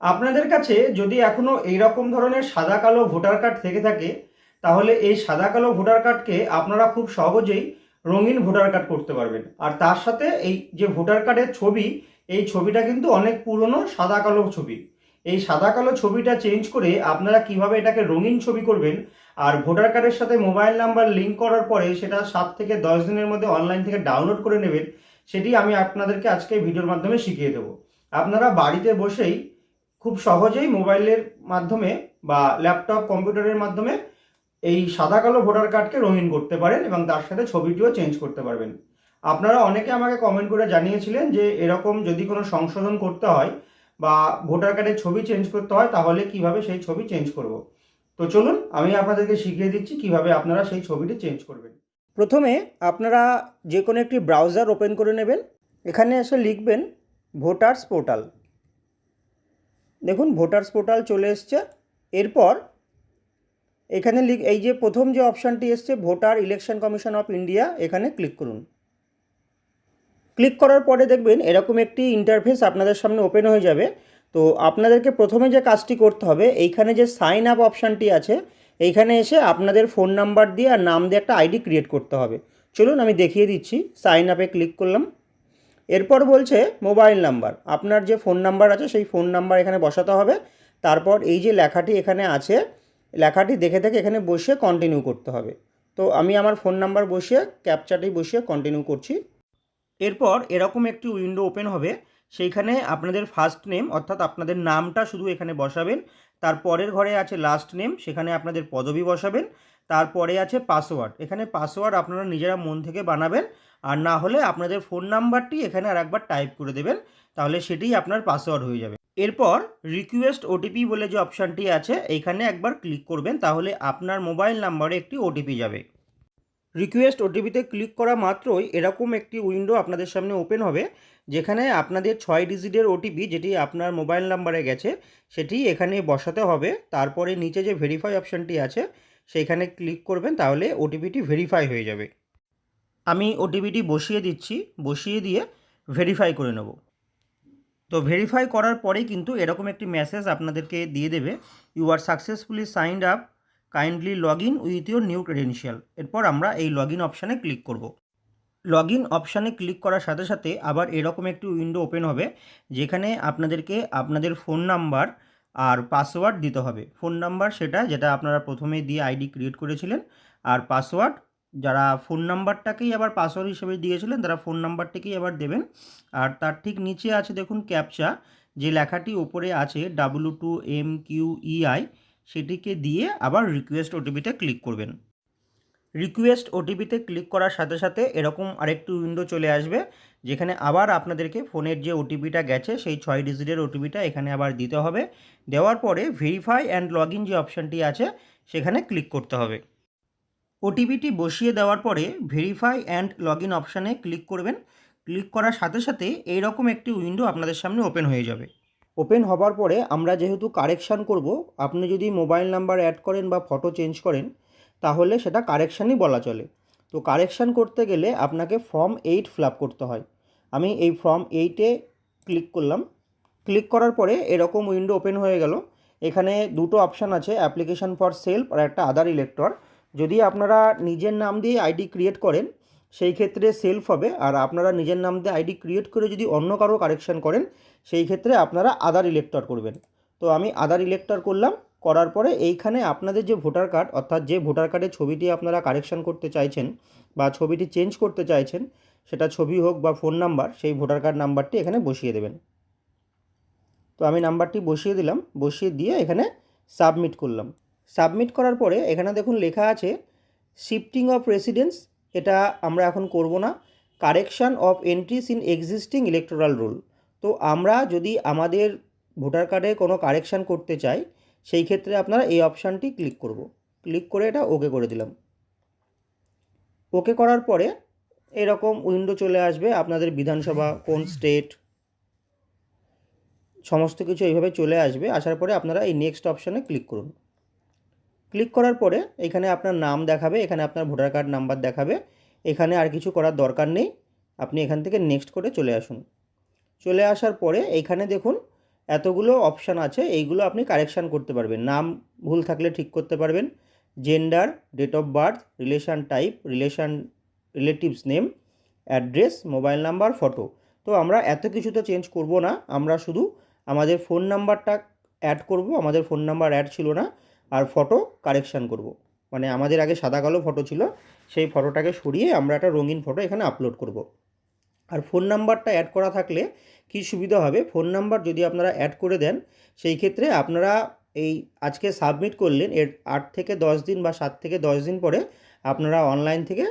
আপনাদের কাছে যদি এখনও এইরকম ধরনের সাদা কালো ভোটার কার্ড থেকে থাকে, তাহলে এই সাদা কালো ভোটার কার্ডকে আপনারা খুব সহজেই রঙিন ভোটার কার্ড করতে পারবেন। আর তার সাথে এই যে ভোটার কার্ডের ছবি, এই ছবিটা কিন্তু অনেক পুরনো সাদা কালো ছবি। এই সাদা কালো ছবিটা চেঞ্জ করে আপনারা কীভাবে এটাকে রঙিন ছবি করবেন, আর ভোটার কার্ডের সাথে মোবাইল নাম্বার লিঙ্ক করার পরে সেটা সাত থেকে দশ দিনের মধ্যে অনলাইন থেকে ডাউনলোড করে নেবেন, সেটি আমি আপনাদেরকে আজকে ভিডিওর মাধ্যমে শিখিয়ে দেবো। আপনারা বাড়িতে বসেই খুব সহজেই মোবাইলের মাধ্যমে বা ল্যাপটপ, কম্পিউটারের মাধ্যমে এই সাদা কালো ভোটার কার্ডকে রঙিন করতে পারেন এবং তার সাথে ছবিটিও চেঞ্জ করতে পারবেন। আপনারা অনেকে আমাকে কমেন্ট করে জানিয়েছিলেন যে এরকম যদি কোনো সংশোধন করতে হয় বা ভোটার কার্ডের ছবি চেঞ্জ করতে হয়, তাহলে কীভাবে সেই ছবি চেঞ্জ করব? তো চলুন, আমি আপনাদেরকে শিখিয়ে দিচ্ছি কীভাবে আপনারা সেই ছবিটি চেঞ্জ করবেন। প্রথমে আপনারা যে কোনো একটি ব্রাউজার ওপেন করে নেবেন। এখানে এসে লিখবেন ভোটার্স পোর্টাল। দেখুন ভোটার্স পোর্টাল চলে এসছে। এরপর এখানে লিখ এই যে প্রথম যে অপশানটি এসছে voter election commission of India এখানে ক্লিক করুন। ক্লিক করার পরে দেখবেন, এরকম একটি ইন্টারফেস আপনাদের সামনে ওপেন হয়ে যাবে। তো আপনাদেরকে প্রথমে যে কাজটি করতে হবে, এইখানে যে সাইন আপ অপশানটি আছে, এইখানে এসে আপনাদের ফোন নাম্বার দিয়ে আর নাম দিয়ে একটা আইডি ক্রিয়েট করতে হবে। চলুন, আমি দেখিয়ে দিচ্ছি সাইন আপে ক্লিক করলাম। এরপর বলছে মোবাইল নাম্বার। আপনার যে ফোন নাম্বার আছে, সেই ফোন নাম্বার এখানে বসাতে হবে। তারপর এই যে লেখাটি এখানে আছে, লেখাটি দেখে দেখে এখানে বসিয়ে কন্টিনিউ করতে হবে। তো আমি আমার ফোন নাম্বার বসিয়ে ক্যাপচাটি বসিয়ে কন্টিনিউ করছি। এরপর এরকম একটি উইন্ডো ওপেন হবে। সেইখানে আপনাদের ফার্স্ট নেম অর্থাৎ আপনাদের নামটা শুধু এখানে বসাবেন। তার পরের ঘরে আছে লাস্ট নেম সেখানে আপনাদের পদবি বসাবেন। তারপরে আছে পাসওয়ার্ড এখানে পাসওয়ার্ড আপনারা নিজেরা মন থেকে বানাবেন, আর না হলে আপনাদের ফোন নাম্বারটি এখানে আর একবার টাইপ করে দেবেন, তাহলে সেটিই আপনার পাসওয়ার্ড হয়ে যাবে। এরপর রিকোয়েস্ট ওটিপি বলে যে অপশানটি আছে, এখানে একবার ক্লিক করবেন, তাহলে আপনার মোবাইল নাম্বারে একটি ওটিপি যাবে। রিকোয়েস্ট ওটিপিতে ক্লিক করা মাত্রই এরকম একটি উইন্ডো আপনাদের সামনে ওপেন হবে, যেখানে আপনাদের ছয় ডিজিটের ওটিপি যেটি আপনার মোবাইল নাম্বারে গেছে, সেটি এখানে বসাতে হবে। তারপরে নিচে যে ভেরিফাই অপশানটি আছে সেইখানে ক্লিক করবেন, তাহলে ওটিপিটি ভেরিফাই হয়ে যাবে। আমি ওটিপিটি বসিয়ে দিচ্ছি, বসিয়ে দিয়ে ভেরিফাই করে নেব। তো ভেরিফাই করার পরেই কিন্তু এরকম একটি মেসেজ আপনাদেরকে দিয়ে দেবে you are successfully signed up kindly log in with your new credential এরপর আমরা এই লগ ইন অপশানে ক্লিক করব। লগ ইন অপশানে ক্লিক করার সাথে সাথে আবার এরকম একটি উইন্ডো ওপেন হবে, যেখানে আপনাদেরকে আপনাদের ফোন নাম্বার আর পাসওয়ার্ড দিতে হবে। ফোন নাম্বার সেটা, যেটা আপনারা প্রথমে দিয়ে আইডি ক্রিয়েট করেছিলেন। আর পাসওয়ার্ড, যারা ফোন নাম্বারটাকেই আবার পাসওয়ার্ড হিসেবে দিয়েছিলেন, তারা ফোন নাম্বারটাকেই আবার দেবেন। আর তার ঠিক নিচে আছে দেখুন ক্যাপচা, যে লেখাটি ওপরে আছে W two M Q E I সেটিকে দিয়ে আবার রিকোয়েস্ট ওটিপিতে ক্লিক করবেন। রিকোয়েস্ট ওটিপিতে ক্লিক করার সাথে সাথে এরকম আরেকটি উইন্ডো চলে আসবে, যেখানে আবার আপনাদেরকে ফোনের যে ওটিপিটা গেছে, সেই ছয় ডিজিটের ওটিপিটা এখানে আবার দিতে হবে। দেওয়ার পরে ভেরিফাই অ্যান্ড লগ যে অপশানটি আছে, সেখানে ক্লিক করতে হবে। ওটিপিটি বসিয়ে দেওয়ার পরে ভেরিফাই অ্যান্ড লগ ইন অপশানে ক্লিক করবেন। ক্লিক করার সাথে সাথে এইরকম একটি উইন্ডো আপনাদের সামনে ওপেন হয়ে যাবে। ওপেন হবার পরে আমরা যেহেতু কারেকশান করব, আপনি যদি মোবাইল নাম্বার অ্যাড করেন বা ফটো চেঞ্জ করেন তাহলে সেটা কারেকশানই বলা চলে। তো কারেকশান করতে গেলে আপনাকে ফর্ম এইট ফিল করতে হয়। আমি এই ফর্ম এইটে ক্লিক করলাম। ক্লিক করার পরে এরকম উইন্ডো ওপেন হয়ে গেল। এখানে দুটো অপশান আছে অ্যাপ্লিকেশান ফর সেলফ আর একটা আদার ইলেক্টর যদি আপনারা নিজের নাম দিয়ে আইডি ক্রিয়েট করেন, সেই ক্ষেত্রে সেলফ হবে। আর আপনারা নিজের নাম দিয়ে আইডি ক্রিয়েট করে যদি অন্য কারও কারেকশান করেন, সেই ক্ষেত্রে আপনারা আদার ইলেক্টর করবেন। তো আমি আদার ইলেক্টর করলাম। করার পরে এইখানে আপনাদের যে ভোটার কার্ড, অর্থাৎ যে ভোটার কার্ডের ছবিটি আপনারা কারেকশান করতে চাইছেন বা ছবিটি চেঞ্জ করতে চাইছেন, সেটা ছবি হোক বা ফোন নাম্বার, সেই ভোটার কার্ড নাম্বারটি এখানে বসিয়ে দেবেন। তো আমি নাম্বারটি বসিয়ে দিলাম, বসিয়ে দিয়ে এখানে সাবমিট করলাম। সাবমিট করার পরে এখানে দেখুন লেখা আছে শিফটিং অফ রেসিডেন্স এটা আমরা এখন করব না। Correction of entries in existing electoral roll তো আমরা যদি আমাদের ভোটার কার্ডে কোনো কারেকশান করতে চাই সেই ক্ষেত্রে আপনারা এই অপশানটি ক্লিক করব। ক্লিক করে এটা ওকে করে দিলাম। ওকে করার পরে এরকম উইন্ডো চলে আসবে আপনাদের বিধানসভা, কোন স্টেট, সমস্ত কিছু এইভাবে চলে আসবে। আসার পরে আপনারা এই নেক্সট অপশানে ক্লিক করুন। ক্লিক করার পরে এখানে আপনার নাম দেখাবে, এখানে আপনার ভোটার কার্ড নাম্বার দেখাবে, এখানে আর কিছু করার দরকার নেই। আপনি এখান থেকে নেক্সট করে চলে আসুন। চলে আসার পরে এখানে দেখুন এতগুলো অপশান আছে, এইগুলো আপনি কারেকশান করতে পারবেন। নাম ভুল থাকলে ঠিক করতে পারবেন। Gender date of birth relation type relation relatives name address mobile number photo তো আমরা এত কিছু তো চেঞ্জ করব না, আমরা শুধু আমাদের ফোন নাম্বারটা অ্যাড করব, আমাদের ফোন নাম্বার অ্যাড ছিল না, আর ফটো কারেকশান করব। মানে আমাদের আগে সাদা কালো ফটো ছিল, সেই ফটোটাকে সরিয়ে আমরা একটা রঙিন ফটো এখানে আপলোড করব। আর ফোন নাম্বারটা অ্যাড করা থাকলে কী সুবিধা হবে? ফোন নাম্বার যদি আপনারা অ্যাড করে দেন, সেই ক্ষেত্রে আপনারা এই আজকে সাবমিট করলেন, এর আট থেকে দশ দিন বা সাত থেকে দশ দিন পরে আপনারা অনলাইন থেকে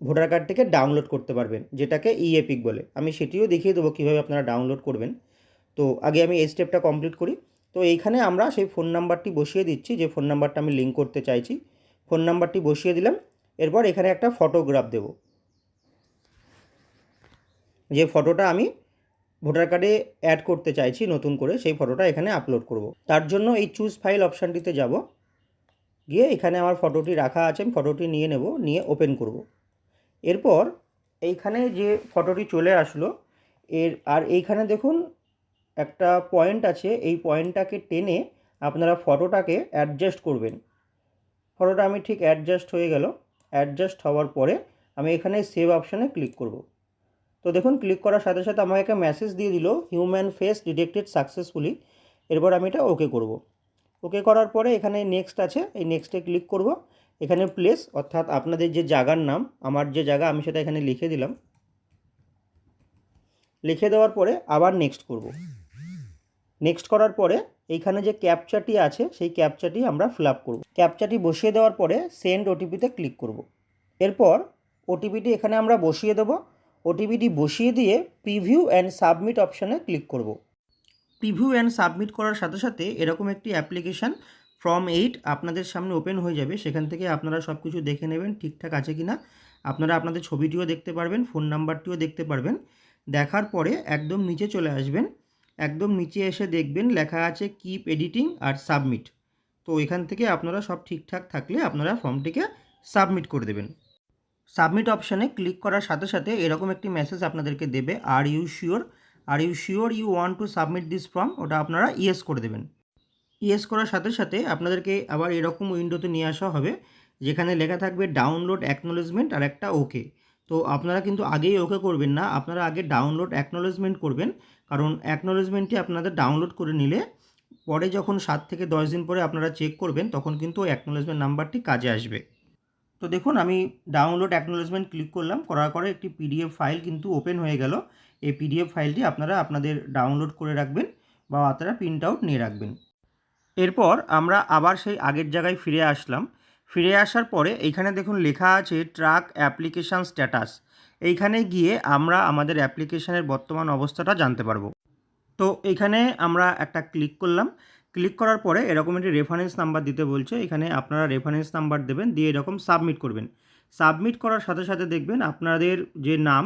ভোটার কার্ডটিকে ডাউনলোড করতে পারবেন, যেটাকে ই এপিক বলে। আমি সেটিও দেখিয়ে দেবো কীভাবে আপনারা ডাউনলোড করবেন। তো আগে আমি এই স্টেপটা কমপ্লিট করি। তো এইখানে আমরা সেই ফোন নাম্বারটি বসিয়ে দিচ্ছি, যে ফোন নাম্বারটা আমি লিঙ্ক করতে চাইছি। ফোন নাম্বারটি বসিয়ে দিলাম। এরপর এখানে একটা ফটোগ্রাফ দেব। যে ফটোটা আমি ভোটার কার্ডে অ্যাড করতে চাইছি নতুন করে, সেই ফটোটা এখানে আপলোড করব। তার জন্য এই চুজ ফাইল অপশানটিতে যাব। গিয়ে এখানে আমার ফটোটি রাখা আছে, আমি ফটোটি নিয়ে নেব, নিয়ে ওপেন করব। এরপর এইখানে যে ফটোটি চলে আসলো, এর, আর এইখানে দেখুন একটা পয়েন্ট আছে, এই পয়েন্টটাকে টেনে আপনারা ফটোটাকে অ্যাডজাস্ট করবেন। ফটোটা আমি ঠিক অ্যাডজাস্ট হয়ে গেল। অ্যাডজাস্ট হওয়ার পরে আমি এখানে সেভ অপশানে ক্লিক করব। তো দেখুন ক্লিক করার সাথে সাথে আমাকে একটা মেসেজ দিয়ে দিল হিউম্যান ফেস ডিটেক্টেড সাকসেসফুলি এরপর আমি এটা ওকে করব। ওকে করার পরে এখানে নেক্সট আছে, এই নেক্সটে ক্লিক করব। এখানে প্লেস অর্থাৎ আপনাদের যে জায়গার নাম, আমার যে জায়গা, আমি সেটা এখানে লিখে দিলাম। লিখে দেওয়ার পরে আবার নেক্সট করব। নেক্সট করার পরে এইখানে যে ক্যাপচাটি আছে, সেই ক্যাপচাটি আমরা ফিল আপ করব। ক্যাপচাটি বসিয়ে দেওয়ার পরে সেন্ড ওটিপিতে ক্লিক করব। এরপর ওটিপিটি এখানে আমরা বসিয়ে দেবো। ওটিপিটি বসিয়ে দিয়ে প্রিভিউ অ্যান্ড সাবমিট অপশানে ক্লিক করব। প্রিভিউ অ্যান্ড সাবমিট করার সাথে সাথে এরকম একটি অ্যাপ্লিকেশান ফর্ম এইট আপনাদের সামনে ওপেন হয়ে যাবে। সেখান থেকে আপনারা সব কিছু দেখে নেবেন ঠিকঠাক আছে কি না আপনারা আপনাদের ছবিটিও দেখতে পারবেন, ফোন নাম্বারটিও দেখতে পারবেন। দেখার পরে একদম নিচে চলে আসবেন। একদম নিচে এসে দেখবেন লেখা আছে কিপ এডিটিং আর সাবমিট তো এখান থেকে আপনারা সব ঠিকঠাক থাকলে আপনারা ফর্মটিকে সাবমিট করে দেবেন। সাবমিট অপশানে ক্লিক করার সাথে সাথে এরকম একটি মেসেজ আপনাদেরকে দেবে are you sure are you sure you want to submit this form ওটা আপনারা ইয়েস করে দেবেন। ইয়েস করার সাথে সাথে আপনাদেরকে আবার এরকম উইন্ডোতে নিয়ে আসা হবে, যেখানে লেখা থাকবে ডাউনলোড অ্যাকনোলেজমেন্ট আর একটা ওকে তো আপনারা কিন্তু আগেই ওকে করবেন না, আপনারা আগে ডাউনলোড অ্যাকনোলেজমেন্ট করবেন, কারণ অ্যাকনোলেজমেন্টটি আপনাদের ডাউনলোড করে নিলে পরে যখন সাত থেকে দশ দিন পরে আপনারা চেক করবেন, তখন কিন্তু ওই অ্যাকনোলেজমেন্ট নাম্বারটি কাজে আসবে। তো দেখুন, আমি ডাউনলোড অ্যাকনোলেজমেন্ট ক্লিক করলাম, করার পরে একটি পিডিএফ ফাইল কিন্তু ওপেন হয়ে গেল। এই পিডিএফ ফাইলটি আপনারা আপনাদের ডাউনলোড করে রাখবেন বা আপনারা প্রিন্ট আউট নিয়ে রাখবেন। এরপর আমরা আবার সেই আগের জায়গায় ফিরে আসলাম। ফিরে আসার পরে এইখানে দেখুন লেখা আছে ট্রাক অ্যাপ্লিকেশান স্ট্যাটাস এইখানে গিয়ে আমরা আমাদের অ্যাপ্লিকেশানের বর্তমান অবস্থাটা জানতে পারব। তো এইখানে আমরা একটা ক্লিক করলাম। ক্লিক করার পরে এরকম একটি রেফারেন্স নাম্বার দিতে বলছে, এখানে আপনারা রেফারেন্স নাম্বার দেবেন, দিয়ে এরকম সাবমিট করবেন। সাবমিট করার সাথে সাথে দেখবেন আপনাদের যে নাম,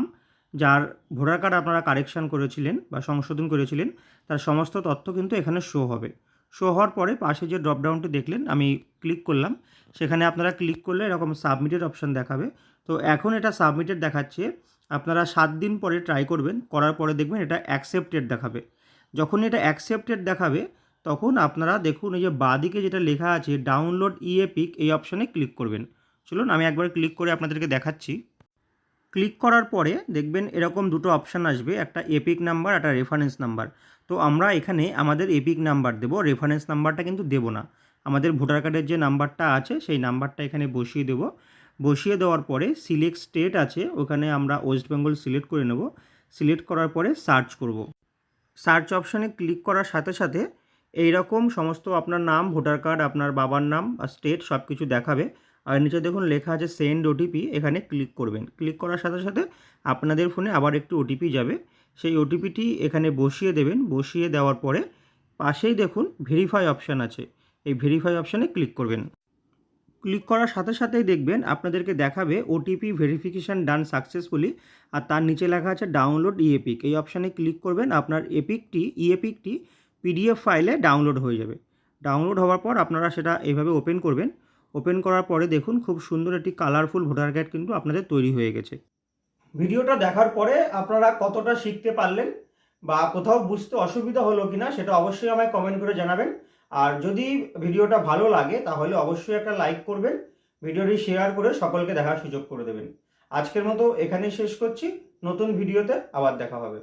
যার ভোটার কার্ড আপনারা কারেকশান করেছিলেন বা সংশোধন করেছিলেন, তার সমস্ত তথ্য কিন্তু এখানে শো হবে। শো হওয়ার পরে পাশে যে ড্রপডাউনটি দেখলেন, আমি ক্লিক করলাম, সেখানে আপনারা ক্লিক করলে এরকম সাবমিটেড অপশান দেখাবে। তো এখন এটা সাবমিটেড দেখাচ্ছে, আপনারা সাত দিন পরে ট্রাই করবেন, করার পরে দেখবেন এটা অ্যাকসেপ্টেড দেখাবে। যখন এটা অ্যাকসেপ্টেড দেখাবে তখন আপনারা দেখুন এই যে বাদিকে যেটা লেখা আছে ডাউনলোড ইএপিক এই অপশানে ক্লিক করবেন। চলুন আমি একবার ক্লিক করে আপনাদেরকে দেখাচ্ছি। ক্লিক করার পরে দেখবেন এরকম দুটো অপশান আসবে, একটা এপিক নাম্বার একটা রেফারেন্স নাম্বার তো আমরা এখানে আমাদের এপিক নাম্বার দেব রেফারেন্স নাম্বারটা কিন্তু দেব না। আমাদের ভোটার কার্ডের যে নাম্বারটা আছে, সেই নাম্বারটা এখানে বসিয়ে দেব। বসিয়ে দেওয়ার পরে সিলেক্ট স্টেট আছে, ওখানে আমরা ওয়েস্ট বেঙ্গল সিলেক্ট করে নেব। সিলেক্ট করার পরে সার্চ করব। সার্চ অপশানে ক্লিক করার সাথে সাথে এই রকম সমস্ত আপনার নাম, ভোটার কার্ড, আপনার বাবার নাম আর স্টেট সব কিছু দেখাবে। আর নিচে দেখুন লেখা আছে সেন্ড ওটিপি এখানে ক্লিক করবেন। ক্লিক করার সাথে সাথে আপনাদের ফোনে আবার একটু ওটিপি যাবে। সেই ওটিপিটি এখানে বসিয়ে দেবেন। বসিয়ে দেওয়ার পরে পাশেই দেখুন ভেরিফাই অপশান আছে। এই ভেরিফাই অপশানে ক্লিক করবেন। ক্লিক করার সাথে সাথেই দেখবেন আপনাদেরকে দেখাবে ওটিপি ভেরিফিকেশান ডান সাকসেসফুলি আর তার নিচে লেখা আছে ডাউনলোড ইএপিক এই অপশানে ক্লিক করবেন। আপনার এপিকটি ইএপিকটি পিডিএফ ফাইলে ডাউনলোড হয়ে যাবে। ডাউনলোড হওয়ার পর আপনারা সেটা এইভাবে ওপেন করবেন। ওপেন করার পরে দেখুন খুব সুন্দর একটি কালারফুল ভোটার কার্ড কিন্তু আপনাদের তৈরি হয়ে গেছে। ভিডিওটা দেখার পরে আপনারা কতটা শিখতে পারলেন বা কোথাও বুঝতে অসুবিধা হলো কিনা সেটা অবশ্যই আমায় কমেন্ট করে জানাবেন। আর যদি ভিডিওটা ভালো লাগে তাহলে অবশ্যই একটা লাইক করবেন, ভিডিওটি শেয়ার করে সকলকে দেখার সুযোগ করে দেবেন। আজকের মতো এখানেই শেষ করছি। নতুন ভিডিওতে আবার দেখা হবে।